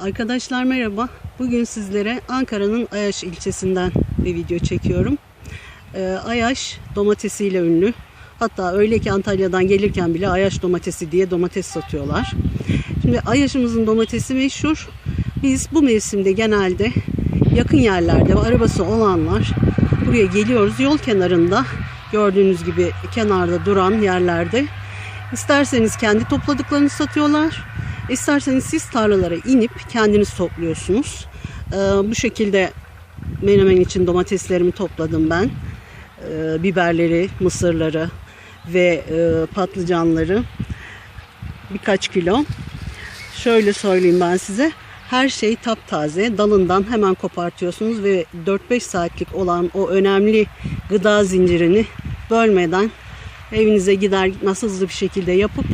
Arkadaşlar merhaba. Bugün sizlere Ankara'nın Ayaş ilçesinden bir video çekiyorum. Ee, Ayaş domatesiyle ünlü. Hatta öyle ki Antalya'dan gelirken bile Ayaş domatesi diye domates satıyorlar. Şimdi Ayaş'ımızın domatesi meşhur. Biz bu mevsimde genelde yakın yerlerde arabası olanlar buraya geliyoruz. Yol kenarında gördüğünüz gibi kenarda duran yerlerde isterseniz kendi topladıklarını satıyorlar. İsterseniz siz tarlalara inip kendiniz topluyorsunuz. Ee, bu şekilde menemen için domateslerimi topladım ben. Ee, biberleri, mısırları ve e, patlıcanları birkaç kilo. Şöyle söyleyeyim ben size. Her şey taptaze. Dalından hemen kopartıyorsunuz ve 4-5 saatlik olan o önemli gıda zincirini bölmeden evinize gider gitmez hızlı bir şekilde yapıp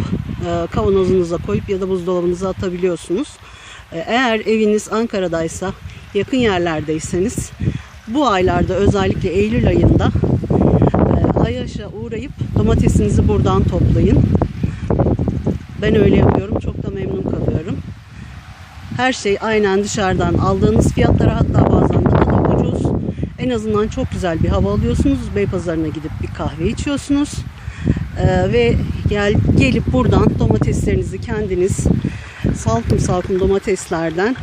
kavanozunuza koyup ya da buzdolabınıza atabiliyorsunuz. E, eğer eviniz Ankara'daysa, yakın yerlerdeyseniz bu aylarda özellikle Eylül ayında e, Ayaş'a uğrayıp domatesinizi buradan toplayın. Ben öyle yapıyorum. Çok da memnun kalıyorum. Her şey aynen dışarıdan aldığınız fiyatlara hatta bazen daha da ucuz. En azından çok güzel bir hava alıyorsunuz. Beypazarı'na gidip bir kahve içiyorsunuz. Ee, ve gel gelip buradan domateslerinizi kendiniz salkım salkım domateslerden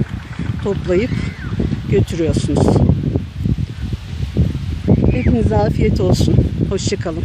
toplayıp götürüyorsunuz. Hepinize afiyet olsun. Hoşçakalın.